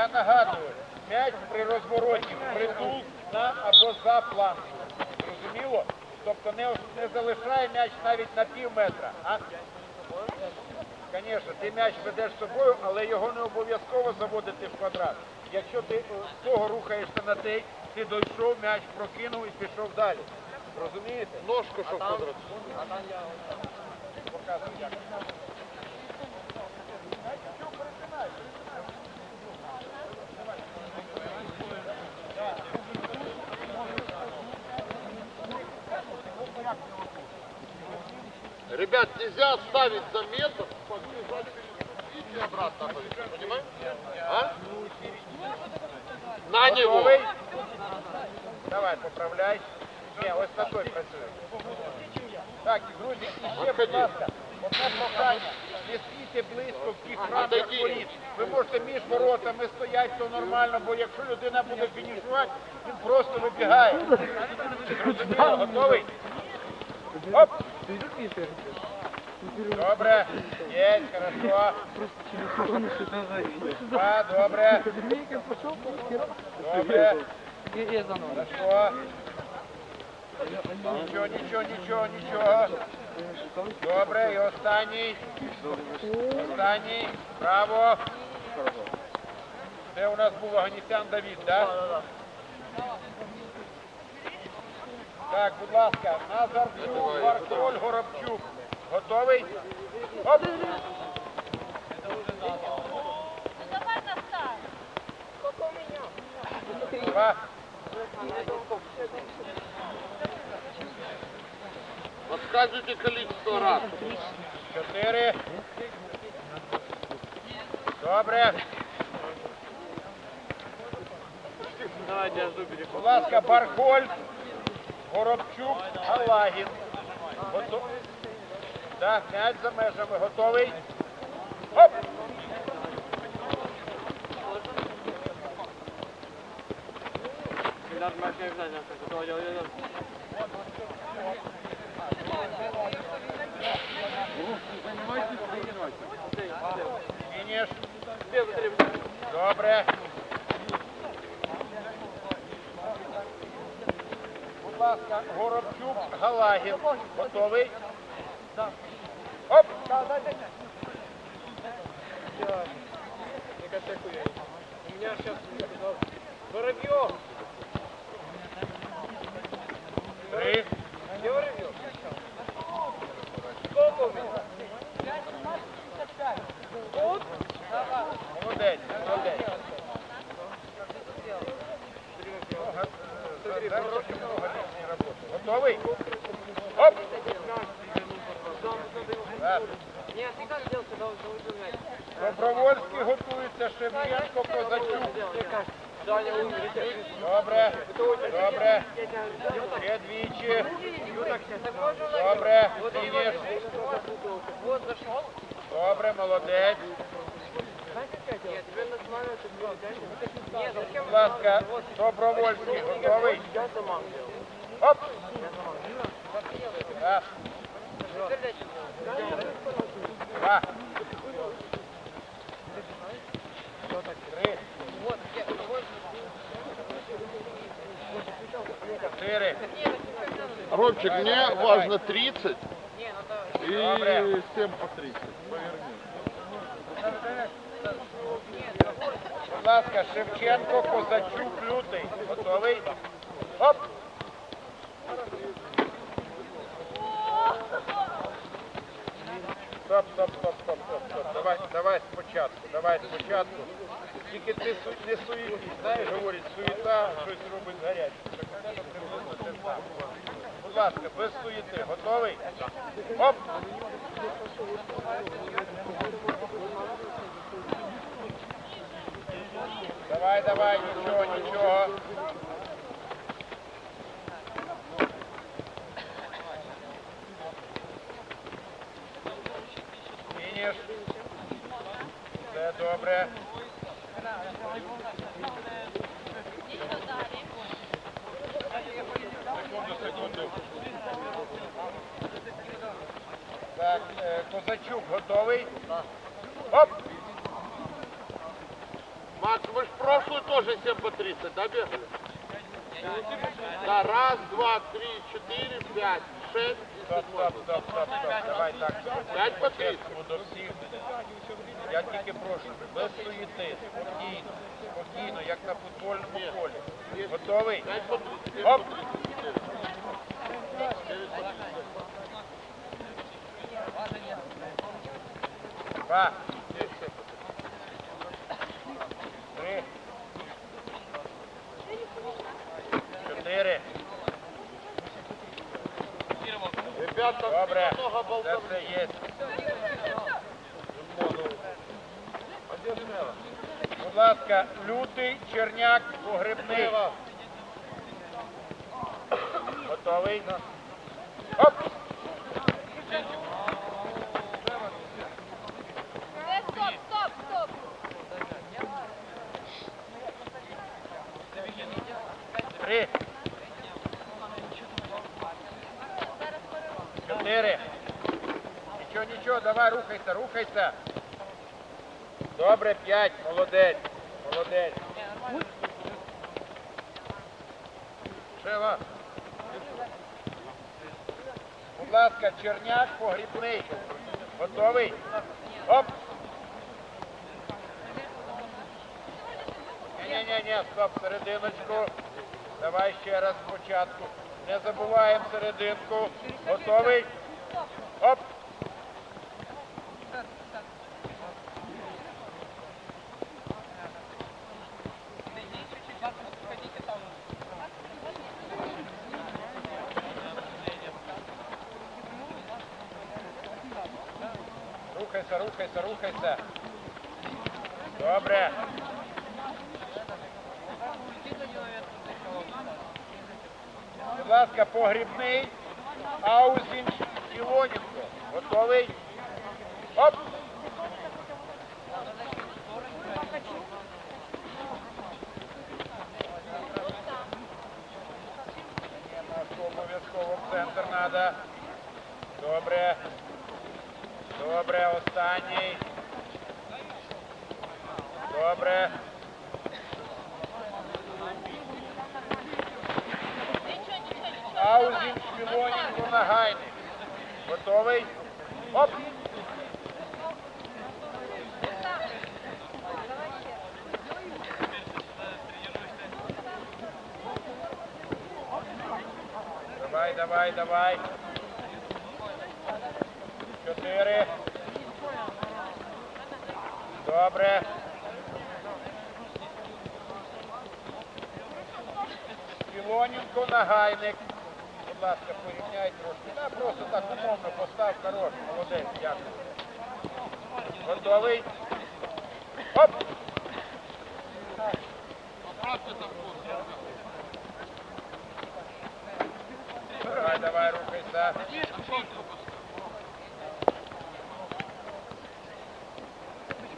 Я нагадую, м'яч при розвороті притул на або за планку. Зрозуміло? Тобто не, не залишай м'яч навіть на пів метра. А? Звісно, ти м'яч ведеш з собою, але його не обов'язково заводити в квадрат. Якщо ти е, з того рухаєшся на той, ти дійшов, м'яч прокинув і пішов далі. Розумієте? Ножку, що в квадрат. Показую як. Ребят, нельзя ставить за метр, подбежать и обратно понимаете? А? На него! Давай, поправляй. Ні, ось на той працює. Так, і, друзі, і ще, будь ласка, одне прохання. Не стійте близько в тих рамках воріт. Ви можете між воротами стояти, то нормально, бо якщо людина буде фінішувати, він просто вибігає. Зрозуміло, готовий? Оп! Добре, є, хорошо. Два, добре. Добре. Хорошо. Нічого, нічого, нічого, нічого. Добре, і останній. Останній. Браво. Це у нас був Аганісян Давід, так? Так, будь ласка, Назарчук, Варколь, Горобчук. Готовий? Оп! Два. Подсказывайте количество раз. Чотири. Добре. Будь ласка, Бархоль, Горобчук, Галагін. Готов... Так, м'яч за межами. Готовий? Оп! Фініш. Добре. Ласка, Горобчук, Галагін. Готовий? Оп! Три. Молодець, молодець. Много, е, задержки, много лишней роботи. Готовий? Оп! Так. Добровольський готується, Шевченко, Козачук. Добре, добре. Ще двічі. Добре. Добре, молодець. Будь ласка, добровольський готовий. Оп! Раз. Два. Три. Чотири. Ромчик, мне важно 30 и Добре. 7 по 30. Будь ласка, Шевченко, Козачук, Лютий. Готовий? Оп! Стоп, стоп, стоп, стоп, стоп, стоп. Давай, давай спочатку, давай спочатку. Тільки ти су- не суєтись, знаєш, говорить, суєта щось робить гаряче. Будь ласка, без суєти. Готовий? Оп! Давай, нічого, нічого. Фініш. Все добре. Секунду, секунду. Так, е, Козачук готовий? Оп! Макс, мы ж в прошлую тоже 7 по 30, да, бегали? Да, раз, два, три, четыре, пять, шесть и седьмой. Давай так. П'ять по тридцять. По-чесному до всіх. Я тільки прошу, без суєти, спокійно, спокійно, як на футбольному полі. Готовий? 30, Оп. 30. 30. Два. Три. Чотири. Ребята, Добре. много болтовни. є. Будь ласка, лютий, черняк, погребний. Готовий? Оп! Е, Стоп, стоп, стоп. Три. Чотири. Нічого, нічого, давай, рухайся, рухайся. Добре, п'ять, молодець, молодець. Шева. Будь ласка, черняк, погрібний. Готовий? Оп! Ні-ні-ні, стоп, серединочку. Давай ще раз спочатку. Не забуваємо серединку. Готовий? Оп! Рухайся, рухайся, рухайся. Добре. Будь ласка, погрібний. Аузін Ілоненко. Готовий? Оп! Маску обов'язково в центр треба. Добре. Добре, останній. Добре. Нічого, нічого, нічого. Шпілоненко Нагайний. Готовий? Оп! Давай, давай, давай. Чотири. Добре. Філоненко Нагайник. Будь ласка, порівняй трошки. Да, просто так умовно постав, хорош, молодець, дякую. Готовий? Оп! Давай, давай, рухайся.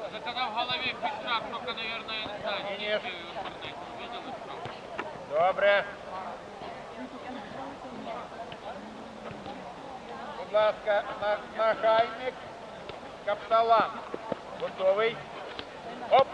Это когда в голове пиджак, только, наверное, я Не, не. не в интернете видел и что. Добре. Будь ласка, на, нагайник Капталан. Готовий? Оп!